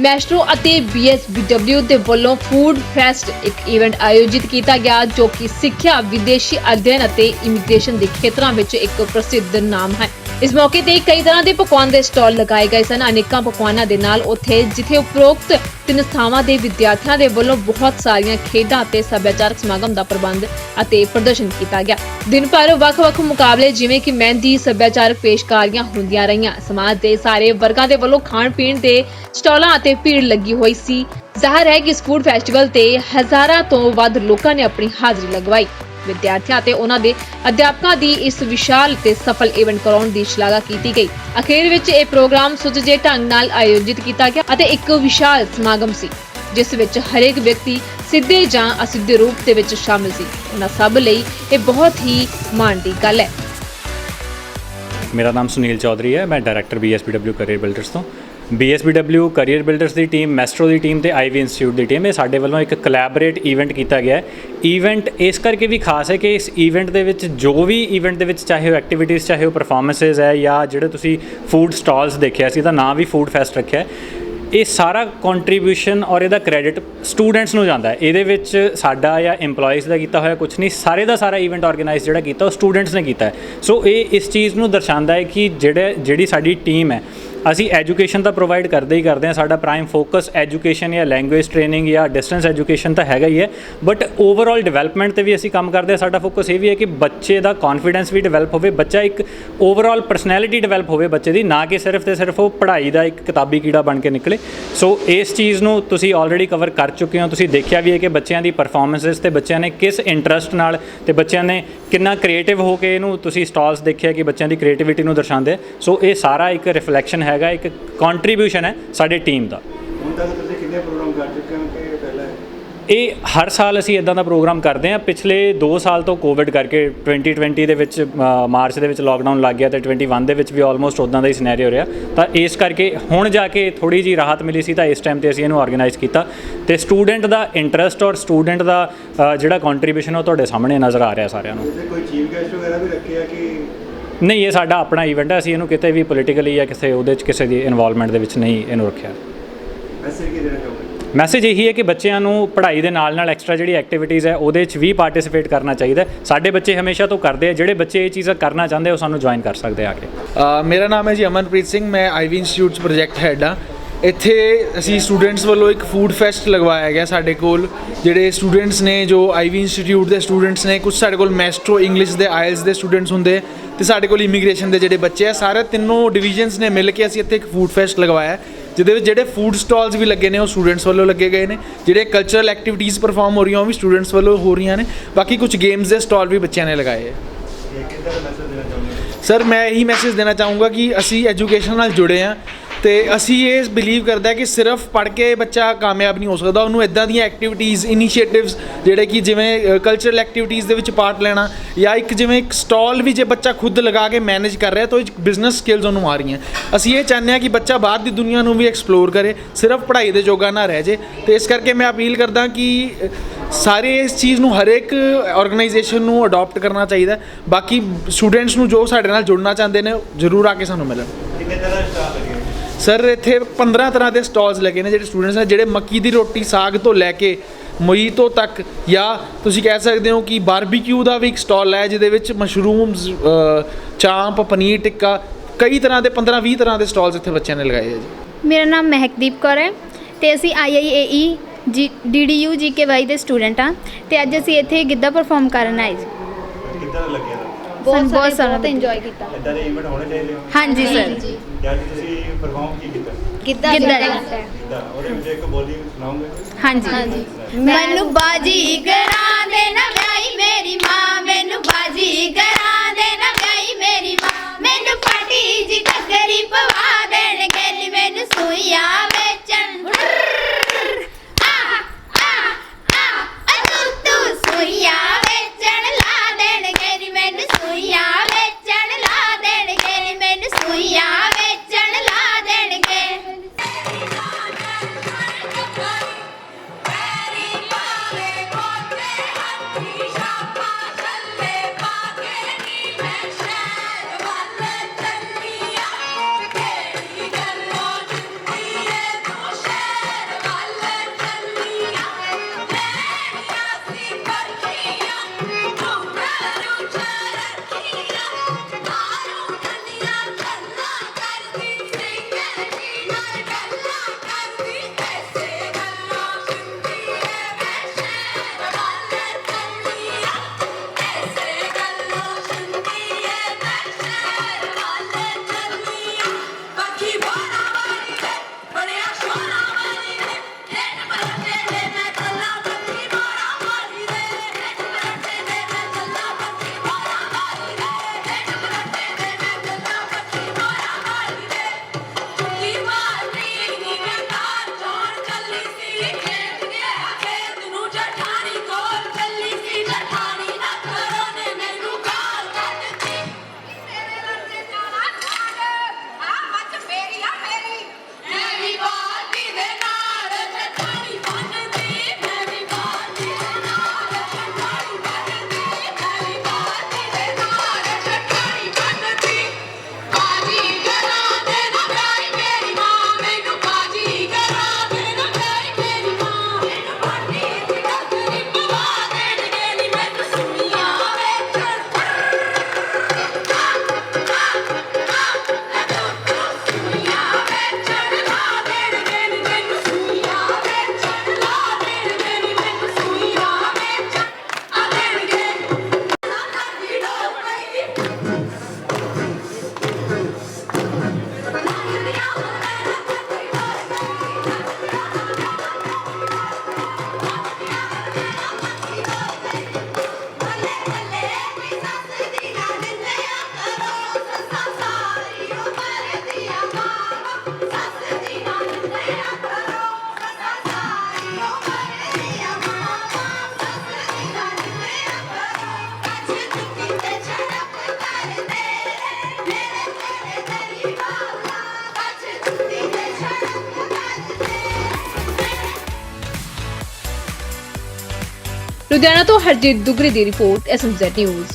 ਮੈਸਟਰੋ ਅਤੇ ਬੀਐਸਬੀਡਬਲਿਊ ਦੇ ਵੱਲੋਂ ਫੂਡ ਫੈਸਟ ਇੱਕ ਇਵੈਂਟ ਆਯੋਜਿਤ ਕੀਤਾ ਗਿਆ, ਜੋ ਕਿ ਸਿੱਖਿਆ, ਵਿਦੇਸ਼ੀ ਅਧਿਐਨ ਅਤੇ ਇਮੀਗ੍ਰੇਸ਼ਨ ਦੇ ਖੇਤਰਾਂ ਵਿੱਚ ਇੱਕ ਪ੍ਰਸਿੱਧ ਨਾਮ ਹੈ। ਇਸ ਮੌਕੇ ਤੇ ਕਈ ਤਰ੍ਹਾਂ ਦੇ ਪਕਵਾਨ ਦੇ ਸਟਾਲ ਲਗਾਏ ਗਏ ਸਨ। ਅਨੇਕਾਂ ਪਕਵਾਨਾਂ ਦੇ ਨਾਲ ਉੱਥੇ, ਜਿੱਥੇ ਉਪਰੋਕਤ ਤਿੰਨ ਥਾਵਾਂ ਦੇ ਵਿਦਿਆਰਥੀਆਂ ਦੇ ਵੱਲੋਂ ਬਹੁਤ ਸਾਰੀਆਂ ਖੇਡਾਂ ਅਤੇ ਸੱਭਿਆਚਾਰਕ ਸਮਾਗਮ ਦਾ ਪ੍ਰਬੰਧ ਅਤੇ ਪ੍ਰਦਰਸ਼ਨ ਕੀਤਾ ਗਿਆ। ਦਿਨ ਭਰ ਵੱਖ-ਵੱਖ ਮੁਕਾਬਲੇ ਜਿਵੇਂ ਕਿ ਮਹਿੰਦੀ, ਸੱਭਿਆਚਾਰਕ ਪੇਸ਼ਕਾਰੀਆਂ ਹੁੰਦੀਆਂ ਰਹੀਆਂ। ਸਮਾਜ ਦੇ ਸਾਰੇ ਵਰਗਾਂ ਦੇ ਵੱਲੋਂ ਖਾਣ ਪੀਣ ਦੇ ਸਟਾਲਾਂ ਅਤੇ ਭੀੜ ਲੱਗੀ ਹੋਈ ਸੀ। ਜ਼ਾਹਰ ਹੈ ਕਿ ਇਸ ਫੂਡ ਫੈਸਟੀਵਲ ਤੇ ਹਜ਼ਾਰਾਂ ਤੋਂ ਵੱਧ ਲੋਕਾਂ ਨੇ ਆਪਣੀ ਹਾਜ਼ਰੀ ਲਗਵਾਈ। ਵਿਦਿਆਰਥੀਆਂ ਅਤੇ ਉਹਨਾਂ ਦੇ ਅਧਿਆਪਕਾਂ ਦੀ ਇਸ ਵਿਸ਼ਾਲ ਤੇ ਸਫਲ ਇਵੈਂਟ ਕਰਾਉਣ ਦੀ ਸ਼ਲਾਘਾ ਕੀਤੀ ਗਈ। ਅਖੀਰ ਵਿੱਚ ਇਹ ਪ੍ਰੋਗਰਾਮ ਸੁਚੱਜੇ ਢੰਗ ਨਾਲ ਆਯੋਜਿਤ ਕੀਤਾ ਗਿਆ ਅਤੇ ਇੱਕ ਵਿਸ਼ਾਲ ਸਮਾਗਮ ਸੀ, ਜਿਸ ਵਿੱਚ ਹਰੇਕ ਵਿਅਕਤੀ ਸਿੱਧੇ ਜਾਂ ਅਸਿੱਧੇ ਰੂਪ ਦੇ ਵਿੱਚ ਸ਼ਾਮਿਲ ਸੀ। ਉਹਨਾਂ ਸਭ ਲਈ ਇਹ ਬਹੁਤ ਹੀ ਮਾਣ ਦੀ ਗੱਲ ਹੈ। ਮੇਰਾ ਨਾਮ ਸੁਨੀਲ ਚੌਧਰੀ ਹੈ। ਮੈਂ ਡਾਇਰੈਕਟਰ BSBW ਕੈਰੀਅਰ ਬਿਲਡਰਸ ਤੋਂ। BSBW ਕੈਰੀਅਰ ਬਿਲਡਰਸ ਦੀ ਟੀਮ ਮੈਸਟਰੋ ਦੀ ਟੀਮ ਤੇ ਆਈਵੀ ਇੰਸਟੀਚਿਊਟ ਦੀ ਟੀਮ ਇਹ ਸਾਡੇ ਵੱਲੋਂ ਇੱਕ ਕੋਲੈਬੋਰੇਟ ਇਵੈਂਟ ਕੀਤਾ ਗਿਆ ਹੈ। ਇਵੈਂਟ ਇਸ ਕਰਕੇ ਵੀ ਖਾਸ ਹੈ ਕਿ ਇਸ ਇਵੈਂਟ ਦੇ ਵਿੱਚ ਜੋ ਵੀ ਇਵੈਂਟ ਦੇ ਵਿੱਚ ਚਾਹੇ ਉਹ ਐਕਟੀਵਿਟੀਜ਼ ਚਾਹੇ ਉਹ ਪਰਫਾਰਮੈਂਸਸ ਹੈ ਜਾਂ ਜਿਹੜੇ ਤੁਸੀਂ ਫੂਡ ਸਟਾਲਸ ਦੇਖਿਆ ਸੀ ਤਾਂ ਨਾਂ ਵੀ ਫੂਡ ਫੈਸਟ ਰੱਖਿਆ ਹੈ। ਇਹ ਸਾਰਾ ਕੰਟਰੀਬਿਊਸ਼ਨ ਔਰ ਇਹਦਾ ਕ੍ਰੈਡਿਟ ਸਟੂਡੈਂਟਸ ਨੂੰ ਜਾਂਦਾ ਹੈ। ਇਹਦੇ ਵਿੱਚ ਸਾਡਾ ਜਾਂ EMPLOYEES ਦਾ ਕੀਤਾ ਹੋਇਆ ਕੁਝ ਨਹੀਂ, ਸਾਰੇ ਦਾ ਸਾਰਾ ਇਵੈਂਟ ਆਰਗੇਨਾਈਜ਼ ਜਿਹੜਾ ਕੀਤਾ ਉਹ ਸਟੂਡੈਂਟਸ ਨੇ ਕੀਤਾ ਹੈ। ਸੋ ਇਹ ਇਸ ਚੀਜ਼ ਨੂੰ ਦਰਸਾਉਂਦਾ ਹੈ ਕਿ ਜਿਹੜੇ, ਜਿਹੜੀ ਸਾਡੀ ਟੀਮ ਹੈ ਅਸੀਂ ਐਜੂਕੇਸ਼ਨ ਤਾਂ ਪ੍ਰੋਵਾਈਡ ਕਰਦੇ ਹੀ ਕਰਦੇ ਹਾਂ, ਸਾਡਾ ਪ੍ਰਾਈਮ ਫੋਕਸ ਐਜੂਕੇਸ਼ਨ ਜਾਂ ਲੈਂਗੁਏਜ ਟ੍ਰੇਨਿੰਗ ਜਾਂ ਡਿਸਟੈਂਸ ਐਜੂਕੇਸ਼ਨ ਤਾਂ ਹੈਗਾ ਹੀ ਹੈ ਬਟ ਓਵਰਆਲ ਡਿਵੈਲਪਮੈਂਟ ਤੇ ਵੀ ਅਸੀਂ ਕੰਮ ਕਰਦੇ ਹਾਂ, ਸਾਡਾ ਫੋਕਸ ਇਹ ਵੀ ਹੈ ਕਿ ਬੱਚੇ ਦਾ ਕੌਨਫੀਡੈਂਸ ਵੀ ਡਿਵੈਲਪ ਹੋਵੇ, ਬੱਚਾ ਇੱਕ ਓਵਰਆਲ ਪਰਸਨੈਲਿਟੀ ਡਿਵੈਲਪ ਹੋਵੇ ਬੱਚੇ ਦੀ, ਨਾ ਕਿ ਸਿਰਫ ਤੇ ਸਿਰਫ ਉਹ ਪੜ੍ਹਾਈ ਦਾ ਇੱਕ ਕਿਤਾਬੀ ਕੀੜਾ ਬਣ ਕੇ ਨਿਕਲੇ। ਸੋ ਇਸ ਚੀਜ਼ ਨੂੰ ਤੁਸੀਂ ਆਲਰੇਡੀ ਕਵਰ ਕਰ ਚੁੱਕੇ ਹੋ, ਤੁਸੀਂ ਦੇਖਿਆ ਵੀ ਹੈ ਕਿ ਬੱਚਿਆਂ ਦੀ ਪਰਫਾਰਮੈਂਸਸ ਤੇ ਬੱਚਿਆਂ ਨੇ ਕਿਸ ਇੰਟਰਸਟ ਨਾਲ ਤੇ ਬੱਚਿਆਂ ਨੇ ਕਿੰਨਾ ਕ੍ਰੀਏਟਿਵ ਹੋ ਕੇ ਇਹਨੂੰ ਤੁਸੀਂ ਸਟਾਲਸ ਦੇਖਿਆ ਕਿ ਬੱਚਿਆਂ ਦੀ ਕ੍ਰੀਏਟੀਵਿਟੀ ਨੂੰ ਦਰਸਾਉਂਦੇ ਸੋ ਇਹ ਸਾਰਾ ਇੱਕ ਰਿਫਲੈਕਸ਼ਨ ਹੈ ਹੈਗਾ ਇੱਕ ਕੰਟਰੀਬਿਊਸ਼ਨ ਹੈ ਸਾਡੀ ਟੀਮ ਦਾ। ਹੁਣ ਤੱਕ ਤੁਸੀਂ ਕਿੰਨੇ ਪ੍ਰੋਗਰਾਮ ਕਰ ਚੁੱਕੇ ਹੋ ਕਿ ਪਹਿਲਾਂ? ਹੈ? ਇਹ ਹਰ ਸਾਲ ਅਸੀਂ ਇਦਾਂ ਦਾ ਪ੍ਰੋਗਰਾਮ ਕਰਦੇ ਹਾਂ। ਪਿਛਲੇ 2 ਸਾਲ ਤੋਂ ਕੋਵਿਡ ਕਰਕੇ 2020 ਦੇ ਵਿੱਚ ਮਾਰਚ ਦੇ ਵਿੱਚ ਲੋਕਡਾਊਨ ਲੱਗ ਗਿਆ ਤੇ 21 ਦੇ ਵਿੱਚ ਵੀ ਆਲਮੋਸਟ ਉਦਾਂ ਦਾ ਹੀ ਸਿਨੈਰੀਓ ਰਿਹਾ। ਤਾਂ ਇਸ ਕਰਕੇ ਹੁਣ ਜਾ ਕੇ ਥੋੜੀ ਜੀ ਰਾਹਤ ਮਿਲੀ ਸੀ ਤਾਂ ਇਸ ਟਾਈਮ ਤੇ ਅਸੀਂ ਇਹਨੂੰ ਆਰਗੇਨਾਈਜ਼ ਕੀਤਾ। ਤੇ ਸਟੂਡੈਂਟ ਦਾ ਇੰਟਰਸਟ ਔਰ ਸਟੂਡੈਂਟ ਦਾ ਜਿਹੜਾ ਕੰਟਰੀਬਿਊਸ਼ਨ ਉਹ ਤੁਹਾਡੇ ਸਾਹਮਣੇ ਨਜ਼ਰ ਆ ਰਿਹਾ ਸਾਰਿਆਂ ਨੂੰ। ਕੋਈ ਚੀਫ ਗੈਸਟ ਵਗੈਰਾ ਵੀ ਰੱਖੇ ਆ ਕਿ ਨਹੀਂ ਇਹ ਸਾਡਾ ਆਪਣਾ ਇਵੈਂਟ ਹੈ ਅਸੀਂ ਇਹਨੂੰ ਕਿਤੇ ਵੀ ਪੋਲੀਟੀਕਲੀ ਜਾਂ ਕਿਸੇ ਉਹਦੇ ਚ ਕਿਸੇ ਦੀ ਇਨਵੋਲਵਮੈਂਟ ਦੇ ਵਿੱਚ ਨਹੀਂ ਇਹਨੂੰ ਰੱਖਿਆ। ਮੈਸੇਜ ਕੀ ਦੇਣਾ ਚਾਹੋਗੇ? ਮੈਸੇਜ ਇਹੀ ਹੈ ਕਿ ਬੱਚਿਆਂ ਨੂੰ ਪੜ੍ਹਾਈ ਦੇ ਨਾਲ ਨਾਲ ਐਕਸਟਰਾ ਜਿਹੜੀ ਐਕਟੀਵਿਟੀਜ਼ ਹੈ ਉਹਦੇ 'ਚ ਵੀ ਪਾਰਟਿਸਿਪੇਟ ਕਰਨਾ ਚਾਹੀਦਾ ਹੈ। ਸਾਡੇ ਬੱਚੇ ਹਮੇਸ਼ਾ ਤੋਂ ਕਰਦੇ ਆ ਜਿਹੜੇ ਬੱਚੇ ਇਹ ਚੀਜ਼ਾਂ ਕਰਨਾ ਚਾਹੁੰਦੇ ਆ, ਉਹ ਸਾਨੂੰ ਜੁਆਇਨ ਕਰ ਸਕਦੇ ਆ ਆ ਕੇ। ਅ, ਮੇਰਾ ਨਾਮ ਹੈ ਜੀ ਅਮਨਪ੍ਰੀਤ ਸਿੰਘ ਮੈਂ ਆਈਵੀ ਇੰਸਟੀਚਿਊਟਸ ਪ੍ਰੋਜੈਕਟ ਹੈਡ ਆ ਇੱਥੇ ਅਸੀਂ ਸਟੂਡੈਂਟਸ ਵੱਲੋਂ ਇੱਕ ਫੂਡ ਫੈਸਟ ਲਗਵਾਇਆ ਗਿਆ ਸਾਡੇ ਕੋਲ ਜਿਹੜੇ ਸਟੂਡੈਂਟਸ ਨੇ ਜੋ ਆਈਵੀ ਇੰਸਟੀਚਿਊਟ ਦੇ ਸਟੂਡੈਂਟਸ ਨੇ ਕੁਝ ਸਾਡੇ ਕੋਲ ਮੈਸਟਰੋ ਇੰਗਲਿਸ਼ ਦੇ ਆਇਲਸ ਦੇ ਸਟੂਡੈਂਟਸ ਹੁੰਦੇ ਤੇ ਸਾਡੇ ਕੋਲ ਇਮੀਗ੍ਰੇਸ਼ਨ ਦੇ ਜਿਹੜੇ ਬੱਚੇ ਆ ਸਾਰੇ ਤਿੰਨੋਂ ਡਿਵੀਜ਼ਨਸ ਨੇ ਮਿਲ ਕੇ ਅਸੀਂ ਇੱਥੇ ਇੱਕ ਫੂਡ ਫੈਸਟ ਲਗਵਾਇਆ ਹੈ, ਜਿਹਦੇ ਵਿੱਚ ਜਿਹੜੇ ਫੂਡ ਸਟਾਲਸ ਵੀ ਲੱਗੇ ਨੇ ਉਹ ਸਟੂਡੈਂਟਸ ਵੱਲੋਂ ਲੱਗੇ ਗਏ ਨੇ ਜਿਹੜੇ ਕਲਚਰਲ ਐਕਟੀਵਿਟੀਜ਼ ਪਰਫਾਰਮ ਹੋ ਰਹੀਆਂ ਉਹ ਵੀ ਸਟੂਡੈਂਟਸ ਵੱਲੋਂ ਹੋ ਰਹੀਆਂ ਨੇ ਬਾਕੀ ਕੁਝ ਗੇਮਸ ਦੇ ਸਟਾਲ ਵੀ ਬੱਚਿਆਂ ਨੇ ਲਗਾਏ ਹੈ। ਸਰ ਮੈਂ ਇਹੀ ਮੈਸੇਜ ਦੇਣਾ ਚਾਹੂੰਗਾ ਕਿ ਅਸੀਂ ਐਜੂਕੇਸ਼ਨ ਨਾਲ ਜੁੜੇ ਆ ਤੇ ਅਸੀਂ ਇਹ ਬਿਲੀਵ ਕਰਦਾ ਕਿ ਸਿਰਫ ਪੜ੍ਹ ਕੇ ਬੱਚਾ ਕਾਮਯਾਬ ਨਹੀਂ ਹੋ ਸਕਦਾ, ਉਹਨੂੰ ਇਦਾਂ ਦੀਆਂ ਐਕਟੀਵਿਟੀਜ਼ ਇਨੀਸ਼ੀਏਟਿਵਸ ਜਿਹੜੇ ਕਿ ਜਿਵੇਂ ਕਲਚਰਲ ਐਕਟੀਵਿਟੀਜ਼ ਦੇ ਵਿੱਚ ਪਾਰਟ ਲੈਣਾ ਜਾਂ ਇੱਕ ਜਿਵੇਂ ਇੱਕ ਸਟਾਲ ਵੀ ਜੇ ਬੱਚਾ ਖੁਦ ਲਗਾ ਕੇ ਮੈਨੇਜ ਕਰ ਰਿਹਾ, ਤਾਂ ਉਹ ਬਿਜ਼ਨਸ ਸਕਿੱਲਸ ਉਹਨੂੰ ਆ ਰਹੀਆਂ। ਅਸੀਂ ਇਹ ਚਾਹੁੰਦੇ ਹਾਂ ਕਿ ਬੱਚਾ ਬਾਹਰ ਦੀ ਦੁਨੀਆ ਨੂੰ ਵੀ ਐਕਸਪਲੋਰ ਕਰੇ, ਸਿਰਫ ਪੜ੍ਹਾਈ ਦੇ ਜੋਗਾ ਨਾ ਰਹਿ ਜੇ। ਤੇ ਇਸ ਕਰਕੇ ਮੈਂ ਅਪੀਲ ਕਰਦਾ ਕਿ ਸਾਰੇ ਇਸ ਚੀਜ਼ ਨੂੰ ਹਰੇਕ ਆਰਗੇਨਾਈਜੇਸ਼ਨ ਨੂੰ ਅਡਾਪਟ ਕਰਨਾ ਚਾਹੀਦਾ। ਬਾਕੀ ਸਟੂਡੈਂਟਸ ਨੂੰ ਜੋ ਸਾਡੇ ਨਾਲ ਜੁੜਨਾ ਚਾਹੁੰਦੇ ਨੇ, ਜ਼ਰੂਰ ਆ ਕੇ ਸਾਨੂੰ ਮਿਲਣ। ਕਿੰਨੇ ਤਰ੍ਹਾਂ ਦੇ ਸਰ ਇੱਥੇ 15 ਤਰ੍ਹਾਂ ਦੇ ਸਟਾਲਸ ਲੱਗੇ ਨੇ ਜਿਹੜੇ ਸਟੂਡੈਂਟਸ ਨੇ ਜਿਹੜੇ ਮੱਕੀ ਦੀ ਰੋਟੀ ਸਾਗ ਤੋਂ ਲੈ ਕੇ ਮੋਈਤੋ ਤੱਕ ਜਾਂ ਤੁਸੀਂ ਕਹਿ ਸਕਦੇ ਹੋ ਕਿ ਬਾਰਬੀਕਿਊ ਦਾ ਵੀ ਇੱਕ ਸਟਾਲ ਹੈ ਜਿਹਦੇ ਵਿੱਚ ਮਸ਼ਰੂਮਸ ਚਾਂਪ ਪਨੀਰ ਟਿੱਕਾ ਕਈ ਤਰ੍ਹਾਂ ਦੇ 15 20 ਤਰ੍ਹਾਂ ਦੇ ਸਟਾਲਸ ਇੱਥੇ ਬੱਚਿਆਂ ਨੇ ਲਗਾਏ ਹੈ ਜੀ। ਮੇਰਾ ਨਾਮ ਮਹਿਕਦੀਪ ਕੌਰ ਹੈ ਤੇ ਅਸੀਂ ਆਈਆਈਏਈ ਜੀ ਡੀਡੀਯੂ ਜੀਕੇਵਾਈ ਦੇ ਸਟੂਡੈਂਟ ਹਾਂ ਤੇ ਅੱਜ ਅਸੀਂ ਇੱਥੇ ਗਿੱਧਾ ਪਰਫਾਰਮ ਕਰਨ ਆਏ ਜੀ। ਕਿੱਦਾਂ ਲੱਗਿਆ ਸਾਨੂੰ ਬਹੁਤ ਸਾਰਾ ਬਹੁਤ ਇੰਜੋਏ ਕੀਤਾ। ਇਦਾਂ ਦੇ ਇਵੈਂਟ ਹੋਣੇ ਚਾਹੀਦੇ ਹੋ? ਹਾਂਜੀ ਸਰ ਜਾਂ ਤੁਸੀਂ ਪਰਫਾਰਮ ਕੀ ਕੀਤਾ? ਗਿੱਧਾ ਗਿੱਧਾ ਕੀਤਾ ਕਿੱਦਾਂ ਉਹਦੇ ਵਿੱਚ ਇੱਕ ਬੋਲੀ ਸੁਣਾਓਗੇ? ਹਾਂਜੀ। ਹਾਂਜੀ। ਮੈਨੂੰ ਬਾਜੀ ਕਰਾਂ ਦੇ ਨਾ ਵਿਆਹੀ ਮੇਰੀ ਮਾਂ। ਮੈਨੂੰ ਬਾਜੀ ਕਰਾਂ ਦੇ ਨਾ ਲੁਧਿਆਣਾ ਤੋਂ ਹਰਜੀਤ ਦੁਗਰੀ ਦੀ ਰਿਪੋਰਟ ਐਸਐਮਜ਼ੈਡ ਨਿਊਜ਼